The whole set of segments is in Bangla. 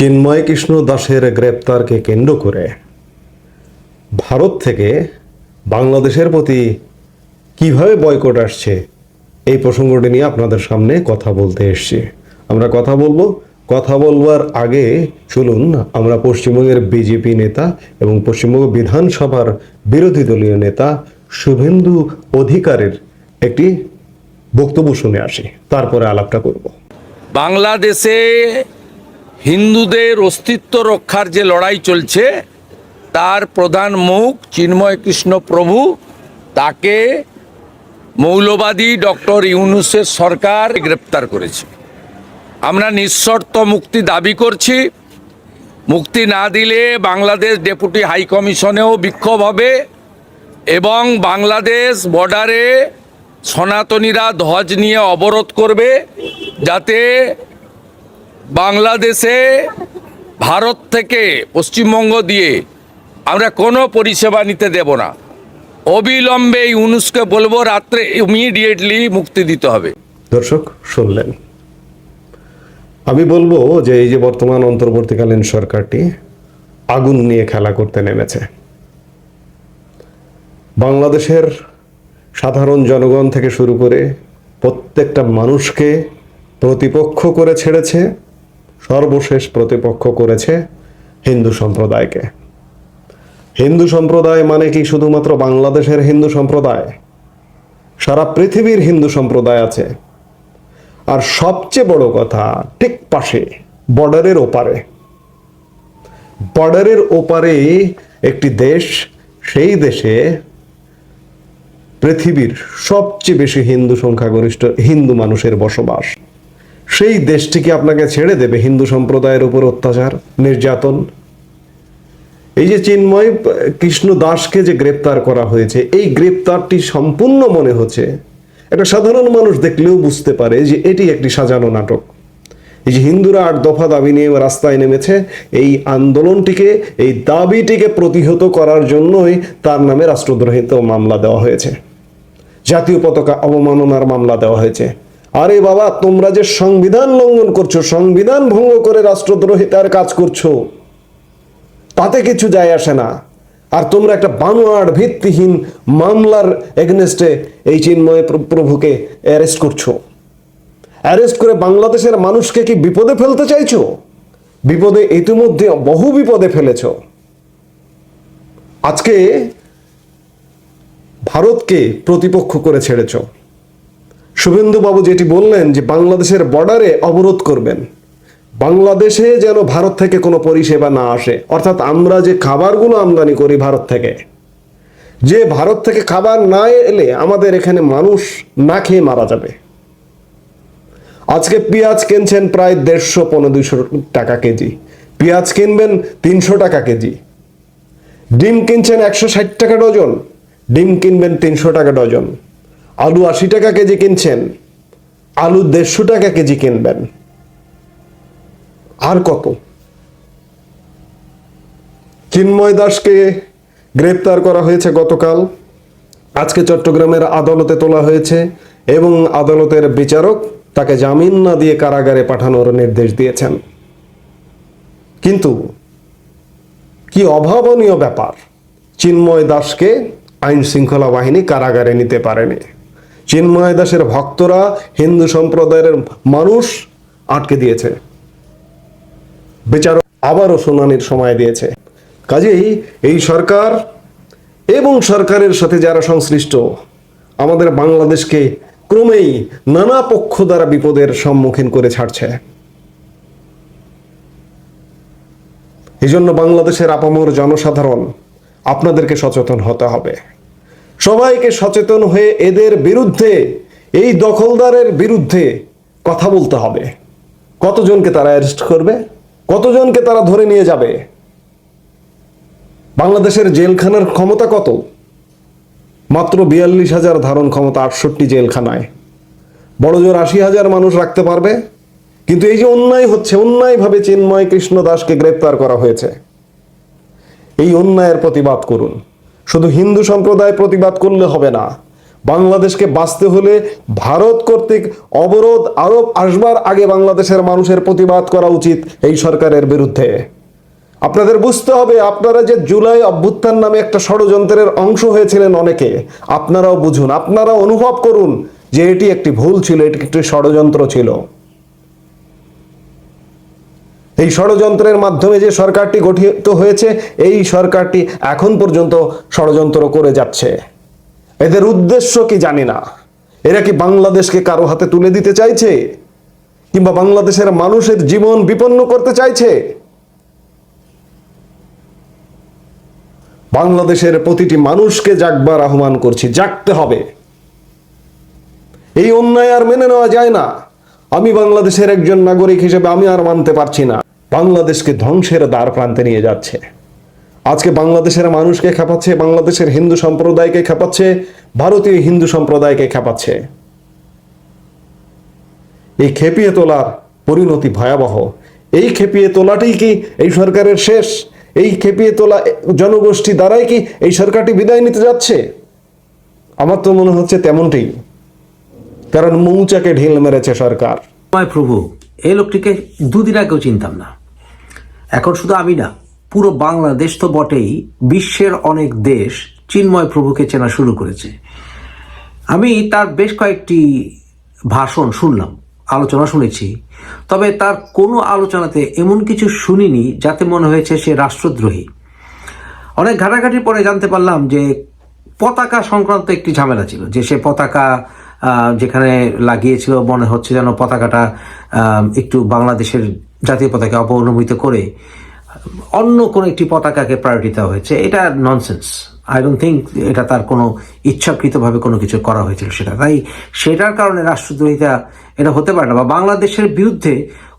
চিন্ময় কৃষ্ণ দাসের গ্রেপ্তারকে কেন্দ্র করে ভারত থেকে বাংলাদেশের প্রতি কীভাবে বয়কট আসছে, এই প্রসঙ্গটি নিয়ে আপনাদের সামনে কথা বলতে এসেছি। আমরা কথা বলব। কথা বলবার আগে চলুন, আমরা পশ্চিমবঙ্গের বিজেপি নেতা এবং পশ্চিমবঙ্গ বিধানসভার বিরোধী দলীয় নেতা শুভেন্দু অধিকারের একটি বক্তব্য শুনে আসি। তারপরে আলাপটা করব। বাংলাদেশে হিন্দুদের অস্তিত্ব রক্ষার যে লড়াই চলছে, তার প্রধান মুখ চিন্ময় কৃষ্ণ প্রভু। তাকে মৌলবাদী ডক্টর ইউনুসের সরকার গ্রেপ্তার করেছে। আমরা নিঃশর্ত মুক্তি দাবি করছি। মুক্তি না দিলে বাংলাদেশ ডেপুটি হাই কমিশনেও বিক্ষোভ হবে এবং বাংলাদেশ বর্ডারে সনাতনীরা ধ্বজ নিয়ে অবরোধ করবে যাতে বাংলাদেশে, ভারত থেকে পশ্চিমবঙ্গ দিয়ে আমরা কোনো পরিষেবা নিতে দেব না। অবিলম্বে ইউনুসকে বলব, রাত্রে ইমিডিয়েটলি মুক্তি দিতে হবে। দর্শক, শুনলেন। আমি বলব যে এই যে বর্তমান অন্তর্বর্তীকালীন সরকারটি আগুন নিয়ে খেলা করতে নেমেছে। বাংলাদেশের সাধারণ জনগণ থেকে শুরু করে প্রত্যেকটা মানুষকে প্রতিপক্ষ করে ছেড়েছে। সর্বশেষ প্রতিপক্ষ করেছে হিন্দু সম্প্রদায়কে। হিন্দু সম্প্রদায় মানে কি শুধুমাত্র বাংলাদেশের হিন্দু সম্প্রদায়? সারা পৃথিবীর হিন্দু সম্প্রদায় আছে। আর সবচেয়ে বড় কথা, ঠিক পাশে, বর্ডারের ওপারে। বর্ডারের ওপারে একটি দেশ, সেই দেশে পৃথিবীর সবচেয়ে বেশি হিন্দু সংখ্যাগরিষ্ঠ হিন্দু মানুষের বসবাস। সেই দেশটিকে আপনাকে ছেড়ে দেবে হিন্দু সম্প্রদায়ের উপর অত্যাচার, নির্যাতন। এই যে চিন্ময়, কৃষ্ণ দাসকে যে গ্রেপ্তার করা হয়েছে, এই গ্রেপ্তারটি সম্পূর্ণ মনে হচ্ছে একটা সাধারণ মানুষ দেখলেও বুঝতে পারে যে এটি একটি সাজানো নাটক। এই যে হিন্দুরা আট দফা দাবি নিয়ে রাস্তায় নেমেছে, এই আন্দোলনটিকে, এই দাবিটিকে প্রতিহত করার জন্যই তার নামে রাষ্ট্রদ্রোহিত মামলা দেওয়া হয়েছে। জাতীয় পতাকা অবমাননার মামলা দেওয়া হয়েছে। আরে বাবা, তোমরা যে সংবিধান লঙ্ঘন করছ, সংবিধান ভঙ্গ করে রাষ্ট্রদ্রোহিতার কাজ করছ, তাতে কিছু যায় আসে না। আর তোমরা একটা বানোয়ার ভিত্তিহীন মামলার এগনেস্টে এই চিন্ময় প্রভুকে অ্যারেস্ট করছ। অ্যারেস্ট করে বাংলাদেশের মানুষকে কি বিপদে ফেলতে চাইছো? বিপদে ইতিমধ্যে বহু বিপদে ফেলেছ। আজকে ভারতকে প্রতিপক্ষ করে ছেড়েছ। শুভেন্দু বাবু যেটি বললেন যে বাংলাদেশের বর্ডারে অবরোধ করবেন। বাংলাদেশে যেন ভারত থেকে কোনো পরিষেবা না আসে। অর্থাৎ আমরা যে খাবারগুলো আমদানি করি ভারত থেকে, যে ভারত থেকে খাবার না এলে আমাদের এখানে মানুষ না খেয়ে মারা যাবে। আজকে পেঁয়াজ কিনছেন প্রায় দেড়শো পনেরো দুশো টাকা কেজি। পেঁয়াজ কিনবেন তিনশো টাকা কেজি। ডিম কিনছেন একশো ষাট টাকা ডজন। ডিম কিনবেন তিনশো টাকা ডজন। আলু আশি টাকা কেজি কিনছেন, আলু দেড়শো টাকা কেজি কিনবেন। আর কত? চিন্ময় দাসকে গ্রেপ্তার করা হয়েছে গতকাল। আজকে চট্টগ্রামের আদালতে তোলা হয়েছে এবং আদালতের বিচারক তাকে জামিন না দিয়ে কারাগারে পাঠানোর নির্দেশ দিয়েছেন। কিন্তু কি অভাবনীয় ব্যাপার, চিন্ময় দাসকে আইন শৃঙ্খলা বাহিনী কারাগারে নিতে পারেনি। চিন্ময় দাসের ভক্তরা হিন্দু সম্প্রদায়ের মানুষ আটকে দিয়েছে। বিচারক আবারও শুনানির সময় দিয়েছে। কাজেই এই সরকার এবং সরকারের সাথে যারা সংশ্লিষ্ট, আমাদের বাংলাদেশকে ক্রমেই নানা পক্ষ দ্বারা বিপদের সম্মুখীন করে ছাড়ছে। এই জন্য বাংলাদেশের আপামর জনসাধারণ, আপনাদেরকে সচেতন হতে হবে। সবাইকে সচেতন হয়ে এদের বিরুদ্ধে, এই দখলদারের বিরুদ্ধে কথা বলতে হবে। কতজনকে তারা অ্যারেস্ট করবে? কতজনকে তারা ধরে নিয়ে যাবে? বাংলাদেশের জেলখানার ক্ষমতা কত? মাত্র বিয়াল্লিশ হাজার ধারণ ক্ষমতা আটষট্টি জেলখানায়। বড় জোর আশি হাজার মানুষ রাখতে পারবে। কিন্তু এই যে অন্যায় হচ্ছে, অন্যায়ভাবে চিন্ময় কৃষ্ণ দাসকে গ্রেপ্তার করা হয়েছে। এই অন্যায়ের প্রতিবাদ করুন। শুধু হিন্দু সম্প্রদায় প্রতিবাদ করলে হবে না। বাংলাদেশকে বাঁচতে হলে ভারত কর্তৃক অবরোধ আরোপ আসবার আগে বাংলাদেশের মানুষের প্রতিবাদ করা উচিত এই সরকারের বিরুদ্ধে। আপনাদের বুঝতে হবে, আপনারা যে জুলাই অভ্যুত্থান নামে একটা ষড়যন্ত্রের অংশ হয়েছিলেন অনেকে, আপনারাও বুঝুন আপনারা অনুভব করুন যে এটি একটি ভুল ছিল, এটি একটি ষড়যন্ত্র ছিল। এই ষড়যন্ত্রের মাধ্যমে যে সরকারটি গঠিত হয়েছে, এই সরকারটি এখন পর্যন্ত ষড়যন্ত্র করে যাচ্ছে। এদের উদ্দেশ্য কি জানি না। এরা কি বাংলাদেশকে কারও হাতে তুলে দিতে চাইছে? কিংবা বাংলাদেশের মানুষের জীবন বিপন্ন করতে চাইছে? বাংলাদেশের প্রতিটি মানুষকে জাগবার আহ্বান করছি, জাগতে হবে। এই অন্যায় আর মেনে নেওয়া যায় না। আমি বাংলাদেশের একজন নাগরিক হিসেবে আমি আর মানতে পারছি না। বাংলাদেশকে ধ্বংসের দ্বার প্রান্তে নিয়ে যাচ্ছে। আজকে বাংলাদেশের মানুষকে খেপাচ্ছে, বাংলাদেশের হিন্দু সম্প্রদায়কে খেপাচ্ছে, ভারতীয় হিন্দু সম্প্রদায়কে খেপাচ্ছে। এই খেপিয়ে তোলার পরিণতি ভয়াবহ। এই খেপিয়ে তোলাটাই কি এই সরকারের শেষ? এই খেপিয়ে তোলা জনগোষ্ঠী দ্বারাই কি এই সরকারটি বিদায় নিতে যাচ্ছে? আমার তো মনে হচ্ছে তেমনটাই কারণ মৌচাকে ঢিল মেরেছে সরকার। প্রভু, এই লোকটিকে দুদিন আগেও চিনতাম না। এখন শুধু আমি না, পুরো বাংলাদেশ তো বটেই বিশ্বের অনেক দেশ চিন্ময় প্রভুকে চেনা শুরু করেছে। আমি তার বেশ কয়েকটি ভাষণ শুনলাম, আলোচনা শুনেছি, তবে তার কোনো আলোচনাতে এমন কিছু শুনিনি যাতে মনে হয়েছে সে রাষ্ট্রদ্রোহী। অনেক ঘাটাঘাটির পরে জানতে পারলাম যে পতাকা সংক্রান্ত একটি ঝামেলা ছিল, যে সে পতাকা যেখানে লাগিয়েছিল, মনে হচ্ছে যেন পতাকাটা একটু বাংলাদেশের জাতীয় পতাকা অপনমিত করে অন্য কোনো একটি পতাকাকে প্রায়োরিটি দেওয়া হয়েছে, এটা ননসেন্স আই ডোন্ট থিঙ্ক এটা তার কোনো ইচ্ছাকৃতভাবে কোনো কিছু করা হয়েছিল সেটা। তাই সেটার কারণে রাষ্ট্রদ্রোহিতা এটা হতে পারে না বা বাংলাদেশের বিরুদ্ধে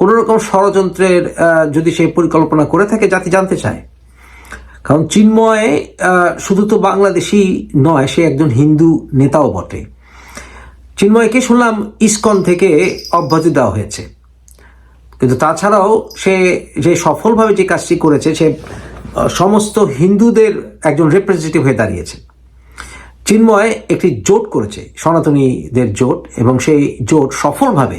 কোনো রকম ষড়যন্ত্রের যদি সে পরিকল্পনা করে থাকে, জাতি জানতে চায়। কারণ চিন্ময় শুধু তো বাংলাদেশি নয়, সে একজন হিন্দু নেতাও বটে। চিন্ময়কে শুনলাম ইসকন থেকে অব্যাহতি দেওয়া হয়েছে। কিন্তু তাছাড়াও সে যে সফলভাবে যে কাজটি করেছে, সে সমস্ত হিন্দুদের একজন রিপ্রেজেন্টেটিভ হয়ে দাঁড়িয়েছে। চিন্ময় একটি জোট করেছে, সনাতনীদের জোট, এবং সেই জোট সফলভাবে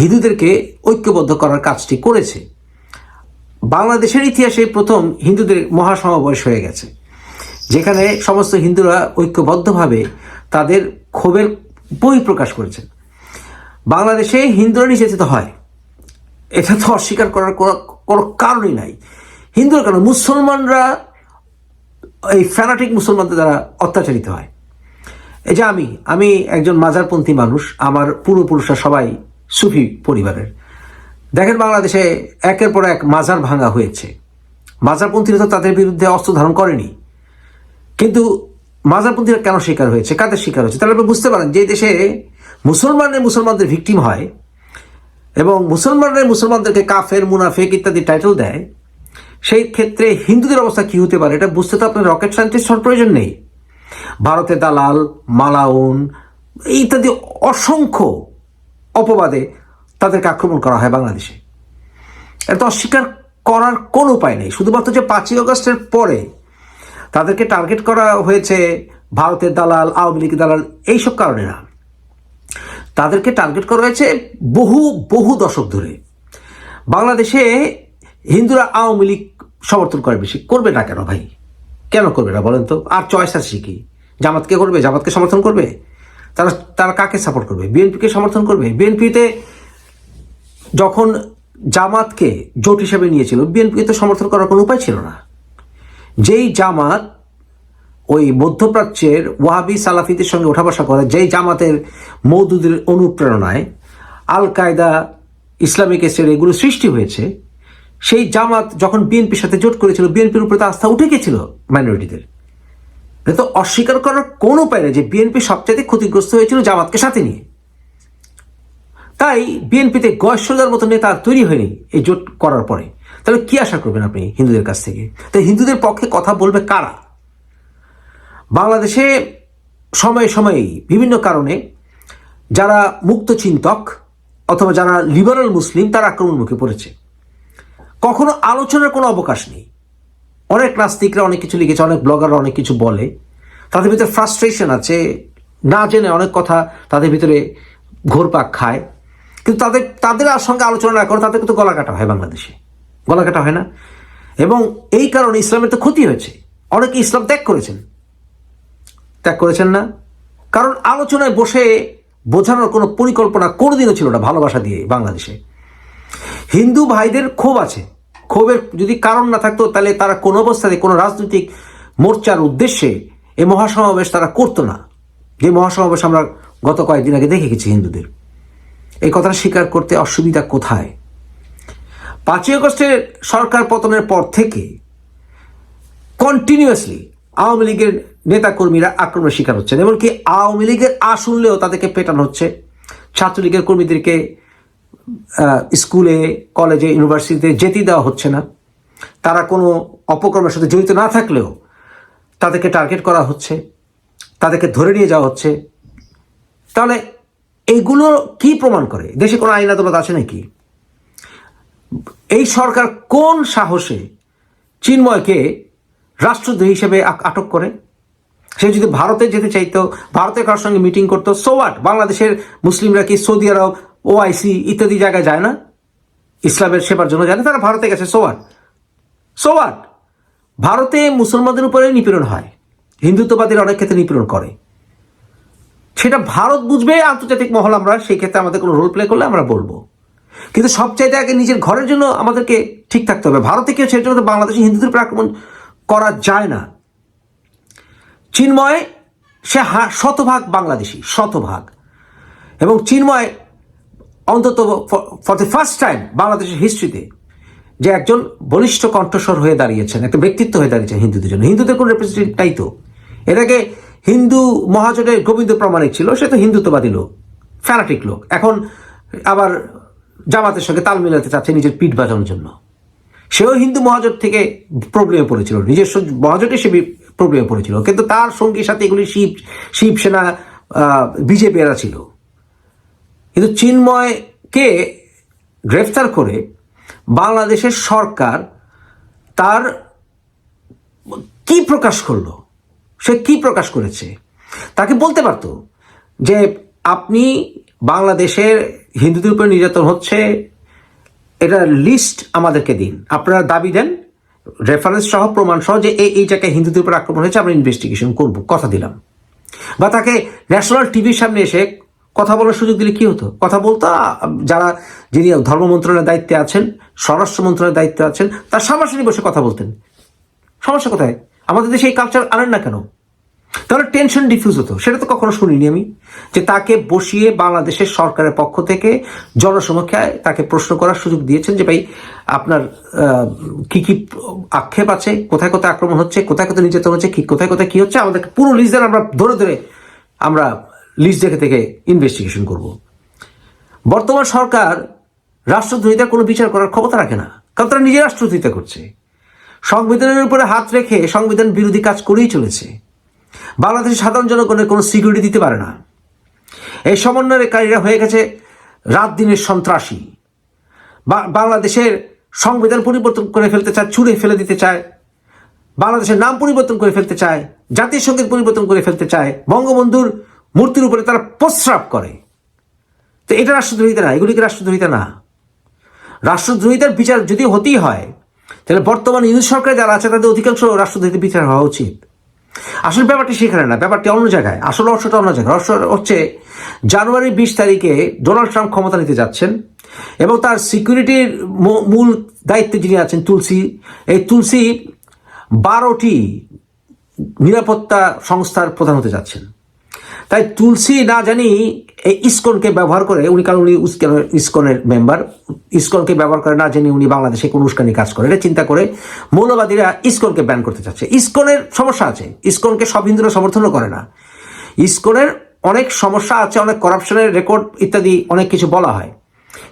হিন্দুদেরকে ঐক্যবদ্ধ করার কাজটি করেছে। বাংলাদেশের ইতিহাসে প্রথম হিন্দুদের মহাসমাবেশ হয়ে গেছে, যেখানে সমস্ত হিন্দুরা ঐক্যবদ্ধভাবে তাদের ক্ষোভের বই প্রকাশ করেছেন বাংলাদেশে হিন্দুরা নির্যাতিত হয়। এটা তো অস্বীকার করার কোনো- কারণই নাই। হিন্দুর কেন? মুসলমানরা, এই ফ্যানাটিক মুসলমানদের দ্বারা অত্যাচারিত হয়। এই যে আমি আমি একজন মাজারপন্থী মানুষ, আমার পূর্বপুরুষরা সবাই সুফি পরিবারের। দেখেন বাংলাদেশে একের পর এক মাজার ভাঙা হয়েছে। মাজারপন্থীরা তো তাদের বিরুদ্ধে অস্ত্র ধারণ করেনি। কিন্তু মাজারপন্থীরা কেন শিকার হয়েছে? কাদের শিকার হয়েছে? তাহলে আপনি বুঝতে পারেন যে দেশে মুসলমানের মুসলমানদের ভিকটিম হয়। এবং মুসলমানরা মুসলমানদেরকে কাফের, মুনাফেক ইত্যাদি টাইটেল দেয়। সেই ক্ষেত্রে হিন্দুদের অবস্থা কি হতে পারে? এটা বুঝতে তো আপনার রকেট সায়েন্টিস্ট হওয়ার প্রয়োজন নেই। ভারতে দালাল, মালাউন ইত্যাদি অসংখ্য অপবাদে তাদেরকে আক্রমণ করা হয় বাংলাদেশে। এটা অস্বীকার করার কোনো উপায় নেই। শুধুমাত্র যে পাঁচই অগস্টের পরে তাদেরকে টার্গেট করা হয়েছে ভারতের দালাল, আওয়ামী লীগ দালাল, এইসব কারণে না। তাদেরকে টার্গেট করা হয়েছে বহু বহু দশক ধরে। বাংলাদেশে হিন্দুরা আওয়ামী লীগ সমর্থন করে বেশি। করবে না কেন ভাই? কেন করবে না বলেন তো? আর চয়েস আছে কি? জামাতকে করবে? জামাতকে সমর্থন করবে? তারা তারা কাকে সাপোর্ট করবে? বিএনপিকে সমর্থন করবে? বিএনপিতে যখন জামাতকে জোট হিসেবে নিয়েছিল বিএনপিকে তো সমর্থন করার কোনো উপায় ছিল না। যেই জামাত ওই মধ্যপ্রাচ্যের ওয়াহাবি সালাফিদের সঙ্গে ওঠা বসা করে, যেই জামাতের মৌদুদের অনুপ্রেরণায় আল কায়দা ইসলামিক স্টেট এগুলো সৃষ্টি হয়েছে, সেই জামাত যখন বিএনপির সাথে জোট করেছিল, বিএনপির উপরে তো আস্থা উঠে গেছিল মাইনরিটিদের। তো অস্বীকার করার কোনো উপায় নেই যে বিএনপি সবচেয়ে ক্ষতিগ্রস্ত হয়েছিল জামাতকে সাথে নিয়ে। তাই বিএনপিতে গয়েশ্বরদার মতো নেতা তৈরি হয়নি এই জোট করার পরে। তাহলে কি আশা করবেন আপনি হিন্দুদের কাছ থেকে? তাই হিন্দুদের পক্ষে কথা বলবে কারা? বাংলাদেশে সময়ে সময়েই বিভিন্ন কারণে যারা মুক্ত চিন্তক অথবা যারা লিবারাল মুসলিম, তারা আক্রমণ মুখে পড়েছে। কখনো আলোচনার কোনো অবকাশ নেই। অনেক নাস্তিকরা অনেক কিছু লিখেছে, অনেক ব্লগাররা অনেক কিছু বলে। তাদের ভিতরে ফ্রাস্ট্রেশন আছে, না জেনে অনেক কথা তাদের ভিতরে ঘোরপাক খায়। কিন্তু তাদের তাদের আর সঙ্গে আলোচনা না করে তাদের কিন্তু গলা কাটা হয় বাংলাদেশে। গলা কাটা হয় না। এবং এই কারণে ইসলামের তো ক্ষতি হয়েছে। অনেকে ইসলাম ত্যাগ করেছেন। ত্যাগ করেছেন না। কারণ আলোচনায় বসে বোঝানোর কোনো পরিকল্পনা কোনোদিনও ছিল না ভালোবাসা দিয়ে বাংলাদেশে। হিন্দু ভাইদের ক্ষোভ আছে। ক্ষোভের যদি কারণ না থাকতো, তাহলে তারা কোনো অবস্থাতে কোনো রাজনৈতিক মোর্চার উদ্দেশ্যে এই মহাসমাবেশ তারা করতো না। যে মহাসমাবেশ আমরা গত কয়েকদিন আগে দেখে গেছি হিন্দুদের। এই কথাটা স্বীকার করতে অসুবিধা কোথায়? পাঁচই আগস্টের সরকার পতনের পর থেকে কন্টিনিউয়াসলি আওয়ামী লীগের নেতাকর্মীরা আক্রমণের শিকার হচ্ছেন, এমনকি আওয়ামী লীগের আ শুনলেও তাদেরকে পেটানো হচ্ছে। ছাত্রলীগের কর্মীদেরকে স্কুলে, কলেজে, ইউনিভার্সিটিতে যেতে দেওয়া হচ্ছে না। তারা কোনো অপকর্মের সাথে জড়িত না থাকলেও তাদেরকে টার্গেট করা হচ্ছে, তাদেরকে ধরে নিয়ে যাওয়া হচ্ছে। তাহলে এইগুলো কি প্রমাণ করে? দেশে কোনো আইন আদালত আছে নাকি? এই সরকার কোন সাহসে, চিন্ময়কে রাষ্ট্রদ্রোহী হিসেবে আটক করে। সে যদি ভারতে যেতে চাইতো, ভারতের কারোর সঙ্গে মিটিং করতো সোয়াট বাংলাদেশের মুসলিমরা কি সৌদি আরব ওআইসি ইত্যাদি জায়গায় যায় না? ইসলামের সেবার জন্য যায় না, তারা ভারতে গেছে সোয়াট সোয়াট ভারতে মুসলমানদের উপরে নিপীড়ন হয়। হিন্দুত্ববাদীরা অনেক ক্ষেত্রে নিপীড়ন করে। সেটা ভারত বুঝবে, আন্তর্জাতিক মহল আমরা সেই ক্ষেত্রে আমাদের কোনো রোল প্লে করলে আমরা বলব। কিন্তু সবচাইতে আগে নিজের ঘরের জন্য আমাদেরকে ঠিক থাকতে হবে। ভারতে কেউ সেটা জন্য বাংলাদেশি হিন্দুদের উপর আক্রমণ করা যায় না। চিন্ময়, সে শতভাগ বাংলাদেশি, শতভাগ। এবং চিন্ময় অন্তত ফর দ্য ফার্স্ট টাইম বাংলাদেশের হিস্ট্রিতে যে একজন বলিষ্ঠ কণ্ঠস্বর হয়ে দাঁড়িয়েছেন একটা ব্যক্তিত্ব হয়ে দাঁড়িয়েছেন হিন্দুদের জন্য। হিন্দুদের কোনো রিপ্রেজেন্টেটিভ তাই তো। এটাকে হিন্দু মহাজনের গোবিন্দ প্রমাণিক ছিল, সে তো হিন্দুত্ববাদী লোক ফ্যানাটিক লোক। এখন আবার জামাতের সঙ্গে তাল মিলাতে চাচ্ছে নিজের পিঠ বাজানোর জন্য। সেও হিন্দু মহাজোট থেকে প্রবলেমে পড়েছিল। নিজস্ব মহাজোটে সে প্রবলেমে পড়েছিল। কিন্তু তার সঙ্গী সাথে এগুলি শিব শিবসেনা বিজেপি এরা ছিল। কিন্তু চিন্ময়কে গ্রেফতার করে বাংলাদেশের সরকার তার কি প্রকাশ করল? সে কি প্রকাশ করেছে? তাকে বলতে পারতো যে, আপনি বাংলাদেশের হিন্দুদের উপর নির্যাতন হচ্ছে এটার লিস্ট আমাদেরকে দিন। আপনারা দাবি দেন রেফারেন্স সহ, প্রমাণ সহ যে এই এই জায়গায় হিন্দুদের উপর আক্রমণ হয়েছে, আমরা ইনভেস্টিগেশন করব, কথা দিলাম। বা তাকে ন্যাশনাল টিভির সামনে এসে কথা বলার সুযোগ দিলে কি হতো? কথা বলতো, যারা, যিনি ধর্ম মন্ত্রণালয়ের দায়িত্বে আছেন, স্বরাষ্ট্র মন্ত্রণালয়ের দায়িত্বে আছেন, তার সামনাসামনি বসে কথা বলতেন। সমস্যা কোথায়? আমাদের দেশে এই কালচার আনেন না কেন? তাহলে টেনশন ডিফিউজ হতো। সেটা তো কখনো শুনিনি আমি। যে তাকে বসিয়ে বাংলাদেশের সরকারের পক্ষ থেকে জনসমক্ষে তাকে প্রশ্ন করার সুযোগ দিয়েছেন যে, ভাই, আপনার কি কি আক্ষেপ আছে? কোথায় কোথায় আক্রমণ হচ্ছে? কোথায় কোথায় নির্যাতন হচ্ছে? কি, কোথায় কোথায়, কি হচ্ছে? আমাদেরকে পুরো লিস্ট আমরা ধরে ধরে আমরা লিস্ট দেখে থেকে ইনভেস্টিগেশন করব। বর্তমান সরকার রাষ্ট্রদ্রোহিতার কোনো বিচার করার ক্ষমতা রাখে না। কারণ তারা নিজে রাষ্ট্রদ্রোহিতা করছে। সংবিধানের উপরে হাত রেখে সংবিধান বিরোধী কাজ করেই চলেছে। বাংলাদেশের সাধারণ জনগণের কোনো সিকিউরিটি দিতে পারে না। এই সমন্বয়কারীরা হয়ে গেছে রাত দিনের সন্ত্রাসী। বাংলাদেশের সংবিধান পরিবর্তন করে ফেলতে চায়, ছুঁড়ে ফেলে দিতে চায়। বাংলাদেশের নাম পরিবর্তন করে ফেলতে চায় জাতীয় সংগীত পরিবর্তন করে ফেলতে চায়। বঙ্গবন্ধুর মূর্তির উপরে তারা প্রস্রাব করে। তো এটা রাষ্ট্রদ্রোহিতা না, এগুলিকে রাষ্ট্রদ্রোহিতা না। রাষ্ট্রদ্রোহিতার বিচার যদি হতেই হয়, তাহলে বর্তমান ইউনিট সরকার যারা আছে, তাদের অধিকাংশ রাষ্ট্রদ্রোহিতার বিচার হওয়া উচিত। আসলে ব্যাপারটি সেখানে না, ব্যাপারটি অন্য জায়গায়। আসল রহস্যটা অন্য জায়গায়। রহস্য হচ্ছে, জানুয়ারি বিশ তারিখে ডোনাল্ড ট্রাম্প ক্ষমতা নিতে যাচ্ছেন এবং তার সিকিউরিটির মূল দায়িত্বে যিনি আছেন তুলসী, এই তুলসী বারোটি নিরাপত্তা সংস্থার প্রধান হতে যাচ্ছেন। তাই তুলসী না জানি এই ইসকনকে ব্যবহার করে, উনি কারণ উনি ইস্কনের- মেম্বার ইসকনকে ব্যবহার করে না জানি উনি বাংলাদেশে কোন উস্কানি কাজ করে। এটা চিন্তা করে মৌলবাদীরা ইসকনকে ব্যান করতে চাচ্ছে। ইসকনের সমস্যা আছে। ইসকনকে সব হিন্দুরা সমর্থনও করে না। ইসকনের অনেক সমস্যা আছে, অনেক করাপশনের রেকর্ড ইত্যাদি অনেক কিছু বলা হয়।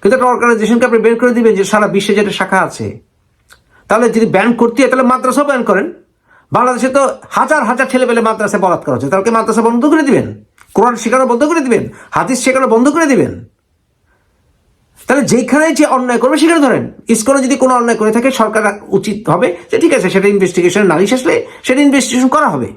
কিন্তু একটা অর্গানাইজেশনকে আপনি বের করে দিবেন যে সারা বিশ্বে যেটা শাখা আছে, তাহলে যদি ব্যান করতে হয়, তাহলে মাদ্রাসাও ব্যান করেন। বাংলাদেশে তো হাজার হাজার ছেলেপেলে মাদ্রাসায় বলাৎকার হচ্ছে। তাহলে মাদ্রাসা বন্ধ করে দিবেন? কোরআন শেখানো বন্ধ করে দিবেন, হাদিস শেখানো বন্ধ করে দিবেন। তাহলে যেখানে যে অন্যায় করবে সেখানে ধরেন, ইসকনে যদি কোনো অন্যায় করে থাকে, সরকার উচিত হবে যে ঠিক আছে, সেটা ইনভেস্টিগেশন নালিশ আসলে সেটা ইনভেস্টিগেশন করা হবে।